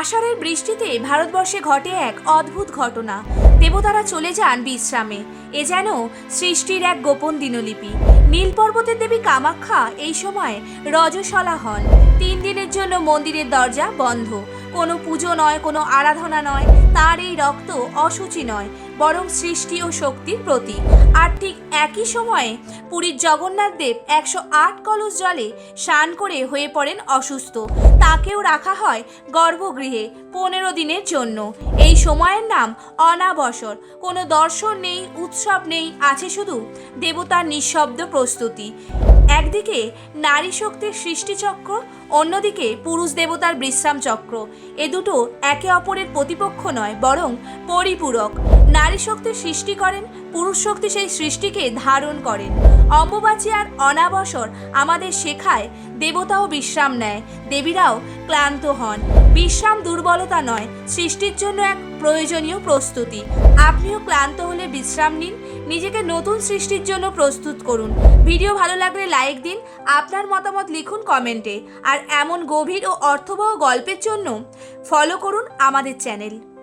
আষাঢ়ের বৃষ্টিতে ভারতবর্ষে ঘটে এক অদ্ভুত ঘটনা। দেবতারা চলে যান বিশ্রামে। এ যেন সৃষ্টির এক গোপন দিনলিপি। নীল পর্বতের দেবী কামাখ্যা এই সময় রজস্বলা হন। তিন দিনের জন্য মন্দিরের দরজা বন্ধ। কোনো পুজো নয়, কোনো আরাধনা নয়। তার এই রক্ত অসুচি নয়, বরং সৃষ্টি ও শক্তির প্রতীক। আর ঠিক একই সময়ে পুরীর জগন্নাথ দেব একশো আট কলস জলে স্নান করে হয়ে পড়েন অসুস্থ। তাকেও রাখা হয় গর্ভগৃহে পনেরো দিনের জন্য। এই সময়ের নাম অনাবসর। কোনো দর্শন নেই, উৎসব নেই, আছে শুধু দেবতার নিঃশব্দ প্রস্তুতি। একদিকে নারী শক্তির সৃষ্টিচক্র, অন্যদিকে পুরুষ দেবতার বিশ্রাম চক্র। এ দুটো একে অপরের প্রতিপক্ষ নয়, বরং পরিপূরক। নারী শক্তি সৃষ্টি করেন, পুরুষ শক্তি সেই সৃষ্টিকে ধারণ করেন। অম্বুবাচী আর অনাবসর আমাদের শেখায়, দেবতাও বিশ্রাম নেয়, দেবীরাও ক্লান্ত হন। বিশ্রাম দুর্বলতা নয়, সৃষ্টির জন্য এক প্রয়োজনীয় প্রস্তুতি। আপনিও ক্লান্ত হলে বিশ্রাম নিন নিজেকে নতুন সৃষ্টির জন্য প্রস্তুত করুন। ভিডিও ভালো লাগলে লাইক দিন, আপনার মতামত লিখুন কমেন্টে। আর এমন গভীর ও অর্থবহ গল্পের জন্য ফলো করুন আমাদের চ্যানেল